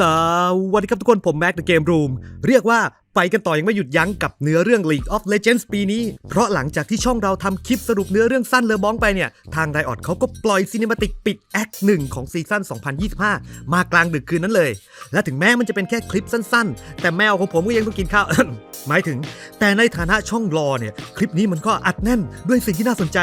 สวัสดีครับทุกคนผมแม็ก The Game Room เรียกว่าไปกันต่อยังไม่หยุดยั้งกับเนื้อเรื่อง League of Legends ปีนี้ เพราะหลังจากที่ช่องเราทำคลิปสรุปเนื้อเรื่องสั้นเลอบองไปเนี่ย ทางไดออดเขาก็ปล่อยซีนิมาติกปิดแอคหนึ่งของซีซั่น 2025 มากลางดึกคืนนั้นเลย และถึงแม้มันจะเป็นแค่คลิปสั้นๆ แต่แมวของผมก็ยังต้องกินข้าว หมายถึง แต่ในฐานะช่องรอเนี่ย คลิปนี้มันก็อัดแน่นด้วยสิ่งที่น่าสนใจ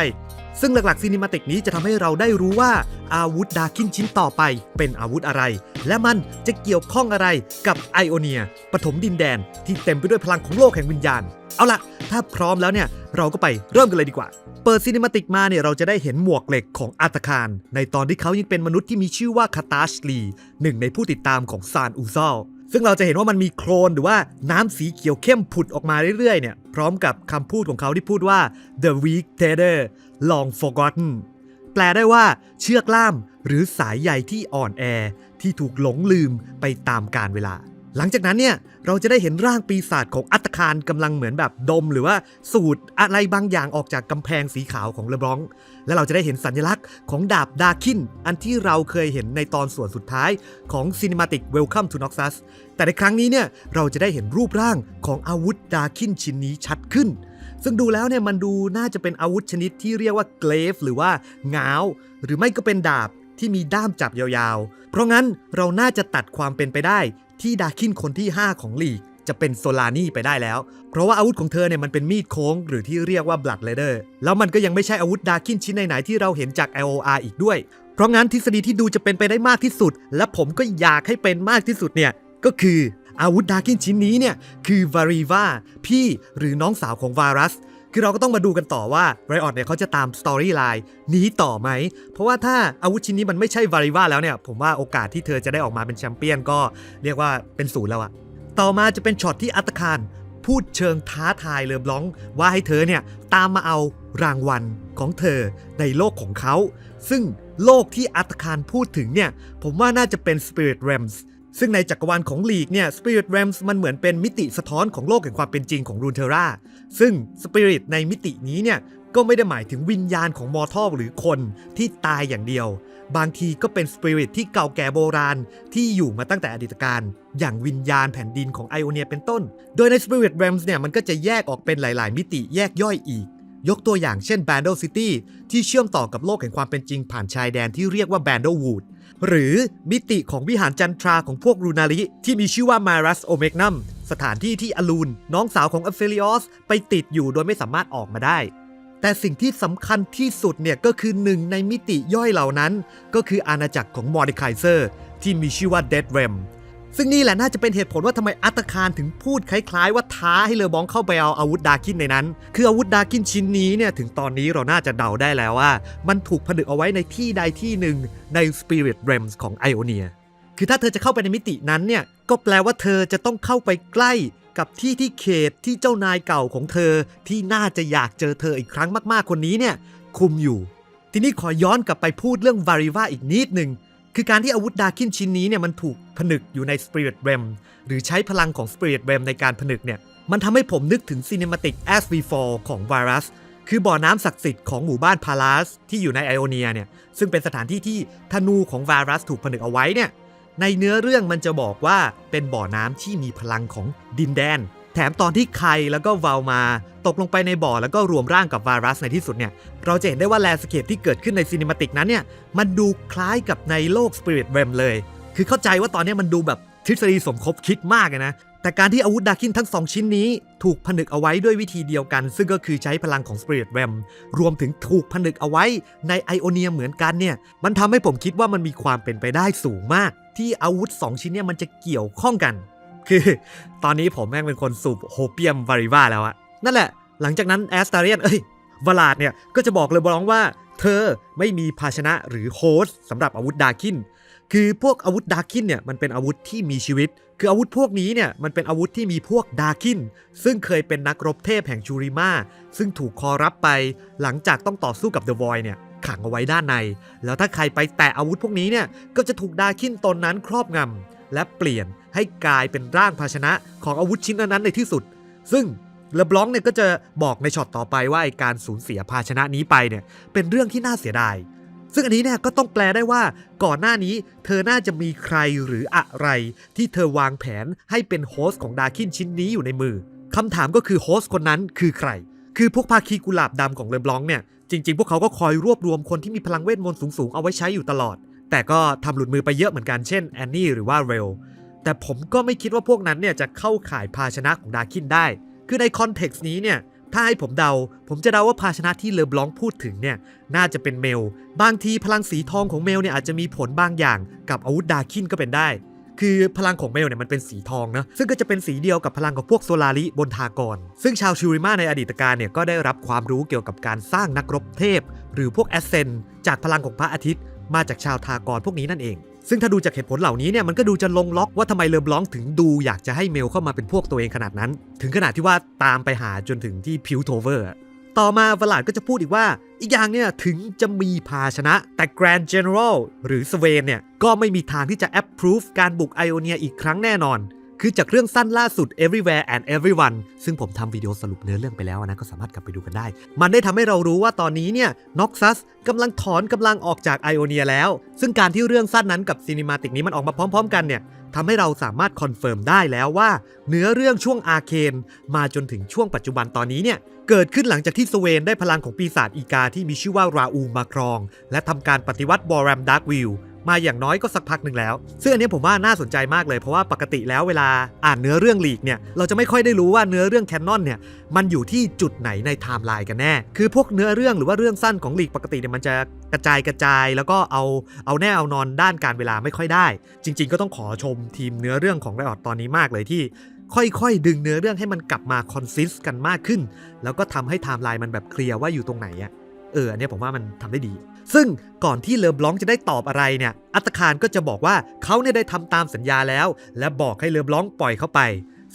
ซึ่งหลักๆซีนิมาติกนี้จะทำให้เราได้รู้ว่าอาวุธดาคินชิ้นต่อไปเป็นอาวุธอะไร และมันจะเกี่ยวข้องอะไรกับไอโอเนียปฐมดินแดนที่เต็มไปด้วยพลังของโลกแห่งวิญญาณ เอาล่ะถ้าพร้อมแล้วเนี่ย เราก็ไปเริ่มกันเลยดีกว่า เปิดซีนิมาติกมาเนี่ย เราจะได้เห็นหมวกเหล็กของอาตคาร ในตอนที่เขายังเป็นมนุษย์ที่มีชื่อว่าคาตาชลีหนึ่งในผู้ติดตามของซานอูซอลซึ่งเราจะเห็นว่ามันมีโครนหรือว่าน้ำสีเขียวเข้มผุดออกมาเรื่อยๆเนี่ยพร้อมกับคำพูดของเขาที่พูดว่า the weak tether long forgotten แปลได้ว่าเชือกล่ามหรือสายใยที่อ่อนแอที่ถูกหลงลืมไปตามกาลเวลา หลังจากนั้นเนี่ยเราจะได้เห็นร่างปีศาจของอัตคารกำลังเหมือนแบบดม หรือว่าสูดอะไรบางอย่างออกจากกำแพงสีขาวของเลบรอง และเราจะได้เห็นสัญลักษณ์ของดาบดาคิน อันที่เราเคยเห็นในตอนส่วนสุดท้ายของ Cinematic Welcome to Noxus แต่ในครั้งนี้เนี่ยเราจะได้เห็นรูปร่างของอาวุธดาคินชิ้นนี้ชัดขึ้น ซึ่งดูแล้วเนี่ยมันดูน่าจะเป็นอาวุธชนิดที่เรียกว่าเกลฟหรือว่าง้าว หรือไม่ก็เป็นดาบที่มีด้ามจับยาวๆ เพราะงั้นเราน่าจะตัดความเป็นไปได้ที่ดาคินคนที่ 5 ของลีกจะเป็นโซลานี่ไปได้แล้ว เพราะว่าอาวุธของเธอเนี่ยมันเป็นมีดโค้ง หรือที่เรียกว่า Blood Leather แล้วมันก็ยังไม่ใช่อาวุธดาคินชิ้นไหนๆที่เราเห็นจาก LOR อีกด้วย เพราะงั้นทฤษฎีที่ดูจะเป็นไปได้มากที่สุด และผมก็อยากให้เป็นมากที่สุดเนี่ยก็คือ อาวุธดาคินชิ้นนี้เนี่ยคือวารีวาพี่หรือน้องสาวของวารัส คือเราก็ต้องมาดูกันต่อว่าไรออดเนี่ยเขาจะตามสตอรี่ไลน์นี้ต่อไหม เพราะว่าถ้าอาวุธชิ้นนี้มันไม่ใช่วาริวาแล้วเนี่ยผมว่าโอกาสที่เธอจะได้ออกมาเป็นแชมเปี้ยนก็เรียกว่าเป็นศูนย์แล้วอะต่อมาจะเป็นช็อตที่อัตคารพูดเชิงท้าทายเลอบลองว่าให้เธอเนี่ยตามมาเอารางวัลของเธอในโลกของเขา ซึ่งโลกที่อัตคารพูดถึงเนี่ย ผมว่าน่าจะเป็น Spirit Realms ซึ่งในจักรวาลของลีกเนี่ย Spirit Realms มันเหมือนเป็นมิติสะท้อนของโลกแห่งความเป็นจริงของรูนเทราซึ่ง Spirit ในมิตินี้เนี่ยก็ไม่ได้หมายถึงวิญญาณของมอร์ทัลหรือคนที่ตายอย่างเดียว บางทีก็เป็นสปิริตที่เก่าแก่โบราณที่อยู่มาตั้งแต่อดีตการ อย่างวิญญาณแผ่นดินของไอโอเนียเป็นต้น โดยใน Spirit Realms เนี่ยมันก็จะแยกออกเป็นหลาย ๆ มิติแยกย่อยอีก ยกตัวอย่างเช่น Bandle City ที่เชื่อมต่อกับโลกแห่งความเป็นจริงผ่านชายแดนที่เรียกว่า Bandlewood หรือมิติของวิหารจันทราของพวกรูนาริที่มีชื่อว่ามารัสโอเมกนัมสถานที่ที่อลูน น้องสาวของอัฟเฟลิออส ไปติดอยู่โดยไม่สามารถออกมาได้ แต่สิ่งที่สำคัญที่สุดเนี่ยก็คือหนึ่งในมิติย่อยเหล่านั้น ก็คืออาณาจักรของมอร์ดิคายเซอร์ ที่มีชื่อว่าเดดเรม ซึ่งนี่แหละน่าจะเป็นเหตุผลว่าทำไมอัตคารถึงพูดคล้ายๆ ว่าท้าให้เลอบองเข้าไปเอาอาวุธดาคินในนั้น คืออาวุธดาคินชิ้นนี้เนี่ยถึงตอนนี้เราน่าจะเดาได้แล้วว่า มันถูกผนึกเอาไว้ในที่ใดที่หนึ่งใน Spirit Realms ของไอโอเนีย คือถ้าเธอจะเข้าไปในมิตินั้นเนี่ยก็แปลว่าเธอจะต้องเข้าไปใกล้กับที่ที่เขตที่เจ้านายเก่าของเธอ ที่น่าจะอยากเจอเธออีกครั้งมากๆคนนี้เนี่ยคุมอยู่ ทีนี้ขอย้อนกลับไปพูดเรื่องวาริวาอีกนิดหนึ่ง คือการที่อาวุธดาคินชิ้นนี้เนี่ยมันถูกผนึกอยู่ใน Spirit Realm หรือใช้พลังของ Spirit Realm ในการผนึกเนี่ยมันทำให้ผมนึกถึง Cinematic As We Fall ของ Virus คือบ่อน้ำศักดิ์สิทธิ์ของหมู่บ้านพาลัสที่อยู่ในไอโอเนียเนี่ยซึ่งเป็นสถานที่ที่ธนูของวารัสถูกผนึกเอาไว้เนี่ยในเนื้อเรื่องมันจะบอกว่าเป็นบ่อน้ำที่มีพลังของดินแดน แถมตอนที่ไคแล้วก็วาลมา ตกลงไปในบ่อแล้วก็รวมร่างกับวารัสในที่สุดเนี่ย เราจะเห็นได้ว่าแลสเคปที่เกิดขึ้นในซีนิมาติกนั้นเนี่ย มันดูคล้ายกับในโลกสปิริตเ a มเลย คือเข้าใจว่าตอนนี้มันดูแบบทฤษฎีสมคบคิดมากนะ แต่การที่อาวุธดาคินทั้งสองชิ้นนี้ ถูกผนึกเอาไว้ด้วยวิธีเดียวกัน ซึ่งก็คือใช้พลังของ Spirit Realm รวมถึงถูกผนึกเอาไว้ในไอโอเนียเหมือนกันเนี่ย มันทำให้ผมคิดว่ามันมีความเป็นไปได้สูงมาก ที่อาวุธ 2 ชิ้นเนี่ยมันจะเกี่ยวข้องกัน คือตอนนี้ผมแม่งเป็นคนสูบโฮเปียมวาริวาแล้วอะนั่นแหละ หลังจากนั้นแอสตาเรียนเอ้ยวลาดเนี่ยก็จะบอกเลยบร้องว่า เธอไม่มีภาชนะหรือโฮสสำหรับอาวุธดาคินคือพวกอาวุธดาคินเนี่ยมันเป็นอาวุธที่มีชีวิต คืออาวุธพวกนี้เนี่ยมันเป็นอาวุธที่มีพวกดาคิน ซึ่งเคยเป็นนักรบเทพแห่งชูริมาซึ่งถูกคอรับไปหลังจากต้องต่อสู้กับเดอะวอยเนี่ยขังเอาไว้ด้านใน แล้วถ้าใครไปแตะอาวุธพวกนี้เนี่ยก็จะถูกดาคินตนนั้นครอบงำ และเปลี่ยนให้กลายเป็นร่างภาชนะของอาวุธชิ้นนั้นในที่สุด ซึ่งเลบลองเนี่ยก็จะบอกในช็อตต่อไปว่าไอการสูญเสียภาชนะนี้ไปเนี่ยเป็นเรื่องที่น่าเสียดาย ซึ่งอันนี้เนี่ยก็ต้องแปลได้ว่าก่อนหน้านี้เธอน่าจะมีใครหรืออะไร ที่เธอวางแผนให้เป็นโฮสต์ของดาคินชิ้นนี้อยู่ในมือคำถามก็คือโฮสต์คนนั้นคือใคร คือพวกภาคีกุหลาบดำของเลบลองเนี่ยจริงๆ พวกเขาก็คอยรวบรวมคนที่มีพลังเวทมนต์สูงๆ เอาไว้ใช้อยู่ตลอด แต่ก็ทำหลุดมือไปเยอะเหมือนกันเช่นแอนนี่หรือว่าเรลแต่ผมก็ไม่คิดว่าพวกนั้นเนี่ยจะเข้าข่ายภาชนะของดาคินได้ คือในคอนเท็กซ์นี้เนี่ยถ้าให้ผมเดา ผมจะเดาว่าภาชนะที่เลอบลองพูดถึงเนี่ยน่าจะเป็นเมล บางทีพลังสีทองของเมลเนี่ยอาจจะมีผลบางอย่างกับอาวุธดาคินก็เป็นได้ คือพลังของเมลเนี่ยมันเป็นสีทองนะซึ่งก็จะเป็นสีเดียวกับพลังของพวกโซลาริบนทากร ซึ่งชาวชูริมาในอดีตการเนี่ยก็ได้รับความรู้เกี่ยวกับการสร้างนักรบเทพ หรือพวกแอสเซนจากพลังของพระอาทิตย์ มาจากชาวทากรพวกนี้นั่นเอง ซึ่งถ้าดูจากเหตุผลเหล่านี้เนี่ยมันก็ดูจะลงล็อกว่าทำไมเลอบล้องถึงดูอยากจะให้เมลเข้ามาเป็นพวกตัวเองขนาดนั้น ถึงขนาดที่ว่าตามไปหาจนถึงที่พิวโทเวอร์ต่อมาวลาดก็จะพูดอีกว่า อีกอย่างเนี่ยถึงจะมีภาชนะ แต่ Grand General หรือสเวนเนี่ยก็ไม่มีทางที่จะ approve การบุกไอโอเนียอีกครั้งแน่นอน คือจากเรื่องสั้นล่าสุด Everywhere and Everyone ซึ่งผมทำวิดีโอสรุปเนื้อเรื่องไปแล้วนะก็สามารถกลับไปดูกันได้ มันได้ทำให้เรารู้ว่าตอนนี้เนี่ยน็อกซัสกำลังถอนกำลังออกจากไอโอเนียแล้ว ซึ่งการที่เรื่องสั้นนั้นกับซีนิมาติกนี้มันออกมาพร้อม ๆ กันเนี่ยทำให้เราสามารถคอนเฟิร์มได้แล้วว่า เนื้อเรื่องช่วงอาเคนมาจนถึงช่วงปัจจุบันตอนนี้เนี่ยเกิดขึ้นหลังจากที่สเวนได้พลังของปีศาจอีกาที่มีชื่อว่าราอูมาครอง และทำการปฏิวัติบอรัมดาร์กวิล มาอย่างน้อยก็สักพักหนึ่งแล้ว ซึ่งอันนี้ผมว่าน่าสนใจมากเลยเพราะว่าปกติแล้วเวลาอ่านเนื้อเรื่องลีกเนี่ยเราจะไม่ค่อยได้รู้ว่าเนื้อเรื่องแคนนอนเนี่ยมันอยู่ที่จุดไหนในไทม์ไลน์กันแน่ คือพวกเนื้อเรื่องหรือว่าเรื่องสั้นของลีกปกติเนี่ยมันจะกระจายกระจาย แล้วก็เอาเอาแน่เอานอนด้านการเวลาไม่ค่อยได้ จริง ๆ ก็ต้องขอชมทีมเนื้อเรื่องของไรออดตอนนี้มากเลยที่ค่อยๆ ดึงเนื้อเรื่องให้มันกลับมาคอนซิสกันมากขึ้น แล้วก็ทำให้ไทม์ไลน์มันแบบเคลียร์ว่าอยู่ตรงไหนอะเอออันนี้ผมว่ามันทำได้ดี ซึ่งก่อนที่เลอบลองจะได้ตอบอะไรเนี่ย อัตคารก็จะบอกว่าเขาเนี่ยได้ทำตามสัญญาแล้ว และบอกให้เลอบลองปล่อยเข้าไป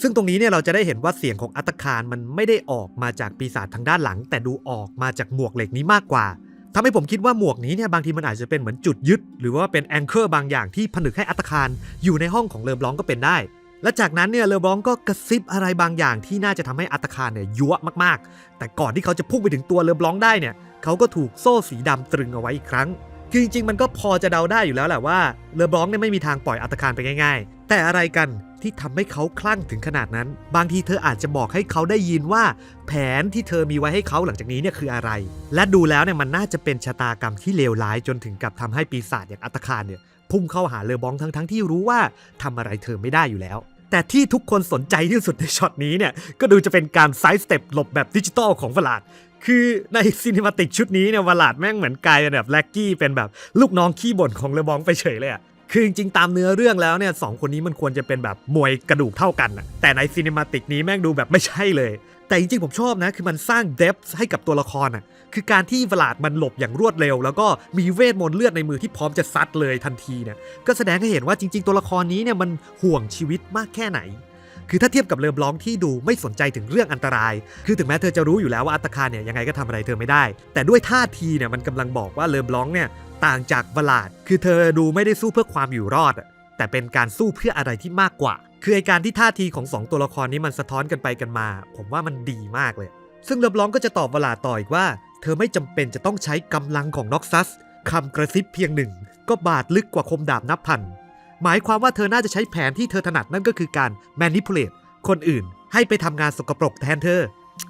ซึ่งตรงนี้เนี่ยเราจะได้เห็นว่าเสียงของอัตคารมันไม่ได้ออกมาจากปีศาจทางด้านหลัง แต่ดูออกมาจากหมวกเหล็กนี้มากกว่าทำให้ผมคิดว่าหมวกนี้เนี่ยบางทีมันอาจจะเป็นเหมือนจุดยึด หรือว่าเป็นแองเกอร์บางอย่างที่ผนึกให้อัตคารอยู่ในห้องของเลอบลองก็เป็นได้ และจากนั้นเนี่ยเลอบลองก็กระซิบอะไรบางอย่างที่น่าจะทำให้อัตคารเนี่ยยั่วมากๆ แต่ก่อนที่เขาจะพุ่งไปถึงตัวเลอบลองได้เนี่ย เขาก็ถูกโซ่สีดำตรึงเอาไว้อีกครั้ง คือจริงๆ มันก็พอจะเดาได้อยู่แล้วแหละว่าเลอบลองเนี่ยไม่มีทางปล่อยอัตคารไปง่ายๆ แต่อะไรกันที่ทำให้เขาคลั่งถึงขนาดนั้น บางทีเธออาจจะบอกให้เขาได้ยินว่า แผนที่เธอมีไว้ให้เขาหลังจากนี้เนี่ยคืออะไร และดูแล้วเนี่ยมันน่าจะเป็นชะตากรรมที่เลวร้ายจนถึงกับทำให้ปีศาจอย่างอัตคารเนี่ยพุ่งเข้าหาเลอบองทั้งๆที่รู้ว่าทำอะไรเธอไม่ได้อยู่แล้ว แต่ที่ทุกคนสนใจที่สุดในช็อตนี้เนี่ยก็ดูจะเป็นการไซส์สเต็ปหลบแบบดิจิตอลของวลาด คือในซีนิมาติกชุดนี้เนี่ยวลาดแม่งเหมือนกลายเป็นแบบแล็กกี้เป็นแบบลูกน้องขี้บ่นของเลบองไปเฉยเลยอะคือจริงๆตามเนื้อเรื่องแล้วเนี่ยสองคนนี้มันควรจะเป็นแบบมวยกระดูกเท่ากันอะแต่ในซีนิมาติกนี้แม่งดูแบบไม่ใช่เลย แต่จริงๆผมชอบนะ คือมันสร้างเดฟให้กับตัวละครอะคือการที่วลาดมันหลบอย่างรวดเร็ว แล้วก็มีเวทมนต์เลือดในมือที่พร้อมจะซัดเลยทันทีเนี่ยก็แสดงให้เห็นว่าจริง ๆ ตัวละครนี้เนี่ยมันห่วงชีวิตมากแค่ไหน คือถ้าเทียบกับเลอบลองที่ดูไม่สนใจถึงเรื่องอันตราย คือถึงแม้เธอจะรู้อยู่แล้วว่าอัตคารเนี่ยยังไงก็ทำอะไรเธอไม่ได้ แต่ด้วยท่าทีเนี่ยมันกำลังบอกว่าเลอบลองเนี่ยต่างจากวลาด คือเธอดูไม่ได้สู้เพื่อความอยู่รอด แต่เป็นการสู้เพื่ออะไรที่มากกว่า คือไอการที่ท่าทีของสองตัวละครนี้มันสะท้อนกันไปกันมา ผมว่ามันดีมากเลย ซึ่งเลอบลองก็จะตอบวลาดต่ออีกว่า เธอไม่จำเป็นจะต้องใช้กำลังของน็อกซัสคำกระซิบเพียงหนึ่ง ก็บาดลึกกว่าคมดาบนับพัน หมายความว่าเธอน่าจะใช้แผนที่เธอถนัดนั่นก็คือการ manipulate คนอื่น ให้ไปทำงานสกปรกแทนเธอ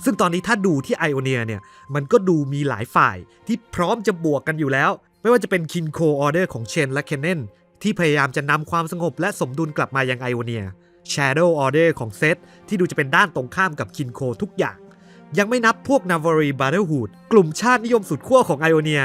ซึ่งตอนนี้ถ้าดูที่ไอโอเนียเนี่ย มันก็ดูมีหลายฝ่ายที่พร้อมจะบวกกันอยู่แล้ว ไม่ว่าจะเป็นคินโคออเดอร์ของเชนและเคนเนนที่พยายามจะนำความสงบและสมดุลกลับมายังไอโอเนีย Shadow Order ของเซตที่ดูจะเป็นด้านตรงข้ามกับคินโคทุกอย่าง ยังไม่นับพวก n a v a r i Brotherhood กลุ่มชาตินิยมสุดขั้วของไอโอเนีย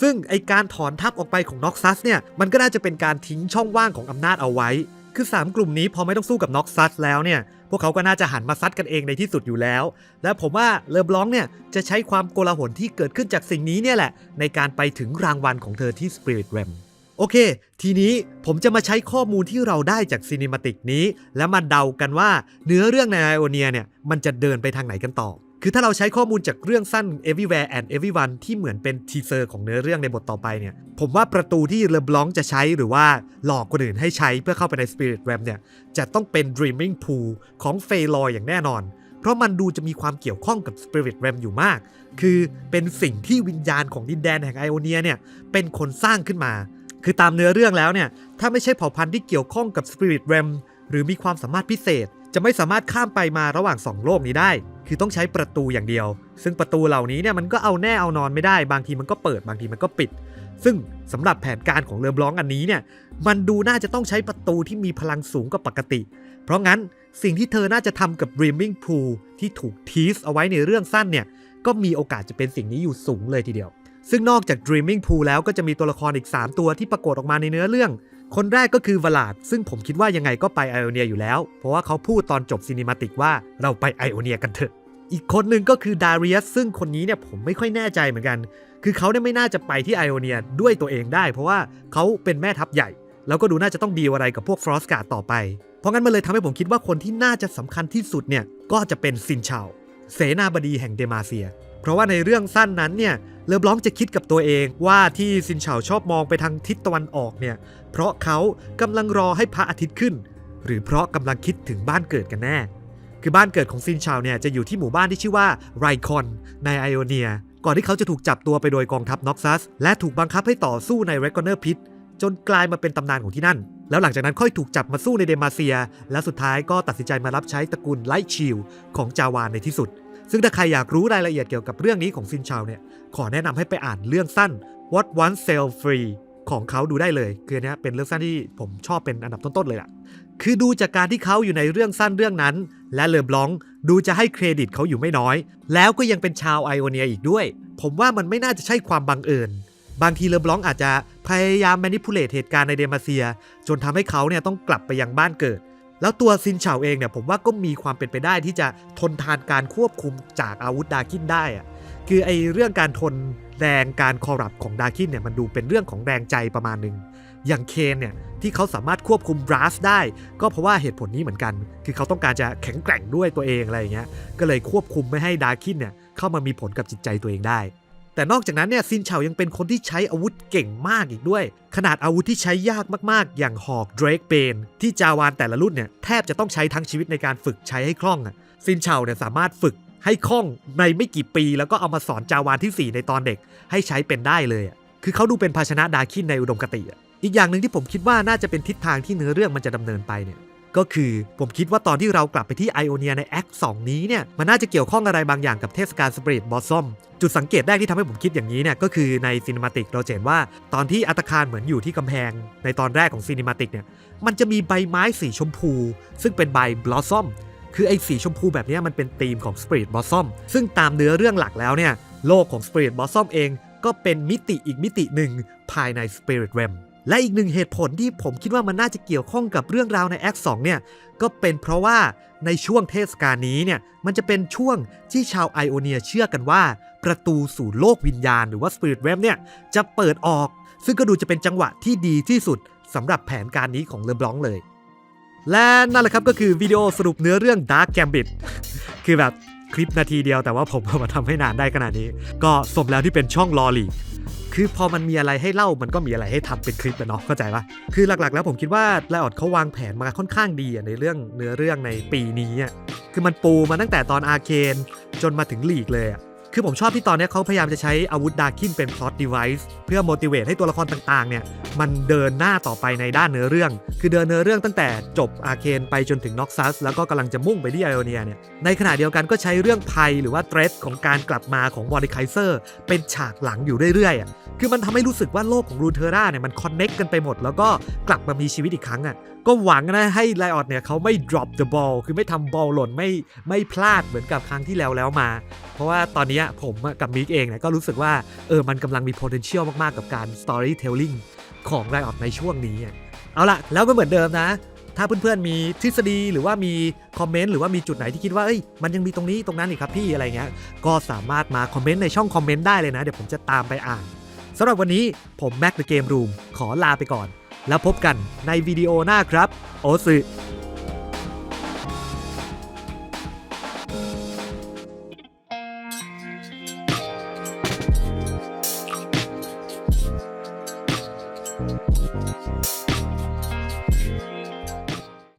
ซึ่งไอการถอนทัพออกไปของน็อกซัสเนี่ย มันก็น่าจะเป็นการทิ้งช่องว่างของอำนาจเอาไว้ คือ 3 กลุ่มนี้พอไม่ต้องสู้กับน็อกซัสแล้วเนี่ย พวกเขาก็น่าจะหันมาซัดกันเองในที่สุดอยู่แล้ว และผมว่าเลอบลองเนี่ยจะใช้ความโกลาหลที่เกิดขึ้นจากสิ่งนี้เนี่ยแหละ ในการไปถึงรางวัลของเธอที่ Spirit Realm โอเค ทีนี้ผมจะมาใช้ข้อมูลที่เราได้จากซีนิมาติกนี้ แล้วมาเดากันว่าเนื้อเรื่องในไอโอเนียเนี่ยมันจะเดินไปทางไหนกันต่อ คือถ้าเราใช้ข้อมูลจากเรื่องสั้น Everywhere and Everyone ที่เหมือนเป็นทีเซอร์ของเนื้อเรื่องในบทต่อไปเนี่ย ผมว่าประตูที่เลบลองจะใช้หรือว่าหลอกคนอื่นให้ใช้เพื่อเข้าไปใน Spirit Realm เนี่ย จะต้องเป็น Dreaming Pool ของเฟลอยอย่างแน่นอน เพราะมันดูจะมีความเกี่ยวข้องกับ Spirit Realm อยู่มาก คือเป็นสิ่งที่วิญญาณของดินแดนแห่งไอโอเนียเนี่ยเป็นคนสร้างขึ้นมา คือตามเนื้อเรื่องแล้วเนี่ย ถ้าไม่ใช่เผ่าพันธุ์ที่เกี่ยวข้องกับ Spirit Realm หรือมีความสามารถพิเศษ จะไม่สามารถข้ามไปมาระหว่างสองโลกนี้ได้ คือต้องใช้ประตูอย่างเดียว ซึ่งประตูเหล่านี้เนี่ยมันก็เอาแน่เอานอนไม่ได้ บางทีมันก็เปิดบางทีมันก็ปิด ซึ่งสำหรับแผนการของเรือบล้องอันนี้เนี่ยมันดูน่าจะต้องใช้ประตูที่มีพลังสูงกว่าปกติ เพราะงั้นสิ่งที่เธอน่าจะทำกับ Dreaming Pool ที่ถูกทีสเอาไว้ในเรื่องสั้นเนี่ยก็มีโอกาสจะเป็นสิ่งนี้อยู่สูงเลยทีเดียว ซึ่งนอกจาก Dreaming Pool แล้วก็จะมีตัวละครอีก 3 ตัวที่ปรากฏออกมาในเนื้อเรื่อง คนแรกก็คือวลาด ซึ่งผมคิดว่ายังไงก็ไปไอโอเนียอยู่แล้ว เพราะว่าเขาพูดตอนจบซีนิมาติกว่าเราไปไอโอเนียกันเถอะ อีกคนหนึ่งก็คือดาริอัสซึ่งคนนี้เนี่ยผมไม่ค่อยแน่ใจเหมือนกัน คือเขาเนี่ยไม่น่าจะไปที่ไอโอเนียด้วยตัวเองได้ เพราะว่าเขาเป็นแม่ทัพใหญ่ แล้วก็ดูน่าจะต้องดีลอะไรกับพวกฟรอสการ์ดต่อไป เพราะงั้นมันเลยทำให้ผมคิดว่าคนที่น่าจะสำคัญที่สุดเนี่ยก็จะเป็นซินชาวเสนาบดีแห่งเดมาเซีย เพราะว่าในเรื่องสั้นนั้นเนี่ยเลอบลองจะคิดกับตัวเองว่าที่ซินเฉาชอบมองไปทางทิศตะวันออกเนี่ยเพราะเขากำลังรอให้พระอาทิตย์ขึ้น หรือเพราะกำลังคิดถึงบ้านเกิดกันแน่ คือบ้านเกิดของซินเฉาเนี่ยจะอยู่ที่หมู่บ้านที่ชื่อว่าไรคอนในไอโอเนีย ก่อนที่เขาจะถูกจับตัวไปโดยกองทัพน็อกซัสและถูกบังคับให้ต่อสู้ในเรกอนเนอร์พิทจนกลายมาเป็นตำนานของที่นั่น แล้วหลังจากนั้นค่อยถูกจับมาสู้ในเดมาเซีย และสุดท้ายก็ตัดสินใจมารับใช้ตระกูลไลท์ชิลของจาวานในที่สุด ซึ่งถ้าใครอยากรู้รายละเอียดเกี่ยวกับเรื่องนี้ของซินชาวเนี่ย ขอแนะนำให้ไปอ่านเรื่องสั้น What Once Sell Free ของเขาดูได้เลย คือเนี้ยเป็นเรื่องสั้นที่ผมชอบเป็นอันดับต้นๆเลยล่ะ คือดูจากการที่เขาอยู่ในเรื่องสั้นเรื่องนั้น และเลอบลองดูจะให้เครดิตเขาอยู่ไม่น้อย แล้วก็ยังเป็นชาวไอโอเนียอีกด้วย ผมว่ามันไม่น่าจะใช่ความบังเอิญ บางทีเลอบลองอาจจะพยายามแมนิพูเลตเหตุการณ์ในเดมาเซีย จนทำให้เขาเนี่ยต้องกลับไปยังบ้านเกิด แล้วตัวซินเฉาเองเนี่ยผมว่าก็มีความเป็นไปได้ที่จะทนทานการควบคุมจากอาวุธดากินได้อะคือไอเรื่องการทนแรงการคอร์รัปของดาคินเนี่ยมันดูเป็นเรื่องของแรงใจประมาณหนึ่งอย่างเคนเนี่ยที่เขาสามารถควบคุมบรัสได้ ก็เพราะว่าเหตุผลนี้เหมือนกัน คือเขาต้องการจะแข็งแกร่งด้วยตัวเองอะไรอย่างเงี้ยก็เลยควบคุมไม่ให้ดาคินเนี่ยเข้ามามีผลกับจิตใจตัวเองได้ แต่นอกจากนั้นเนี่ยซินเฉายังเป็นคนที่ใช้อาวุธเก่งมากอีกด้วย ขนาดอาวุธที่ใช้ยากมากๆ อย่างหอกเดรกเบนที่จาวานแต่ละรุ่นเนี่ยแทบจะต้องใช้ทั้งชีวิตในการฝึกใช้ให้คล่องอะซินเฉาเนี่ยสามารถฝึกให้คล่องในไม่กี่ปี แล้วก็เอามาสอนจาวานที่ 4 ในตอนเด็กให้ใช้เป็นได้เลยอะคือเขาดูเป็นภาชนะดาคินในอุดมคติอะอีกอย่างหนึ่งที่ผมคิดว่าน่าจะเป็นทิศทางที่เนื้อเรื่องมันจะดำเนินไปเนี่ย ก็คือผมคิดว่าตอนที่เรากลับไปที่ไอโอเนียในแอค2นี้เนี่ยมันน่าจะเกี่ยวข้องอะไรบางอย่างกับเทศกาลสปริตบอสซอมจุดสังเกตแรกที่ทำให้ผมคิดอย่างนี้เนี่ยก็คือในซีนิมาติกเราเห็นว่าตอนที่อัตคารเหมือนอยู่ที่กำแพง ในตอนแรกของซีนิมาติกเนี่ยมันจะมีใบไม้สีชมพู ซึ่งเป็นใบบลอสซอมคือไอ้สีชมพูแบบนี้มันเป็นธีมของ Spirit Blossom ซึ่งตามเนื้อเรื่องหลักแล้วเนี่ยโลกของ Spirit Blossom เองก็เป็นมิติอีกมิติหนึ่งภายใน Spirit Realm และอีกหนึ่งเหตุผลที่ผมคิดว่ามันน่าจะเกี่ยวข้องกับเรื่องราวใน Act 2เนี่ยก็เป็นเพราะว่าในช่วงเทศกาลนี้เนี่ยมันจะเป็นช่วงที่ชาวไอโอเนียเชื่อกันว่า ประตูสู่โลกวิญญาณหรือว่า Spirit Realm เนี่ยจะเปิดออก ซึ่งก็ดูจะเป็นจังหวะที่ดีที่สุดสำหรับแผนการนี้ของเลบลองเลย และนั่นแหละครับก็คือวิดีโอสรุปเนื้อเรื่อง Dark Gambit คือแบบคลิปนาทีเดียวแต่ว่าผมเอามาทำให้นานได้ขนาดนี้ ก็สมแล้วที่เป็นช่องลอลี คือพอมันมีอะไรให้เล่ามันก็มีอะไรให้ทำเป็นคลิปนะเนาะเข้าใจปะคือหลักๆ แล้วผมคิดว่าไลออดเขาวางแผนมาค่อนข้างดีในเรื่องเนื้อเรื่องในปีนี้คือมันปูมาตั้งแต่ตอนอาเคนจนมาถึงลีกเลยอะ คือผมชอบที่ตอนนี้เขาพยายามจะใช้อาวุธดาร์คินเป็น plot device เพื่อ motivate ให้ตัวละครต่างๆเนี่ยมันเดินหน้าต่อไปในด้านเนื้อเรื่อง คือเดินเนื้อเรื่องตั้งแต่จบอาเคนไปจนถึงน็อกซัสแล้วก็กำลังจะมุ่งไปที่ไอโอเนียเนี่ยในขณะเดียวกันก็ใช้เรื่องภัยหรือว่าเทรสของการกลับมาของวอร์ดิไคเซอร์เป็นฉากหลังอยู่เรื่อยๆอะคือมันทำให้รู้สึกว่าโลกของรูเทอร่าเนี่ยมันคอนเน็กกันไปหมด แล้วก็กลับมามีชีวิตอีกครั้งอะ ก็หวังนะให้ไลออดเนี่ยเขาไม่ drop the ball คือไม่ทำบอลหล่นไม่ไม่พลาดเหมือนกับครั้งที่แล้วแล้วมา เพราะว่าตอนนี้ผมกับมิกเองเนี่ยก็รู้สึกว่าเออมันกำลังมี potential มาก ๆ กับการ storytelling ของไรออดในช่วงนี้ เอาละแล้วก็เหมือนเดิมนะถ้าเพื่อนๆมีทฤษฎีหรือว่ามีคอมเมนต์หรือว่ามีจุดไหนที่คิดว่าเอ้ยมันยังมีตรงนี้ตรงนั้นอีกครับพี่อะไรเงี้ยก็สามารถมาคอมเมนต์ในช่องคอมเมนต์ได้เลยนะ เดี๋ยวผมจะตามไปอ่านสำหรับวันนี้ผมแม็กเดอะเกมรูมขอลาไปก่อน แล้วพบกันในวิดีโอหน้าครับ โอสึ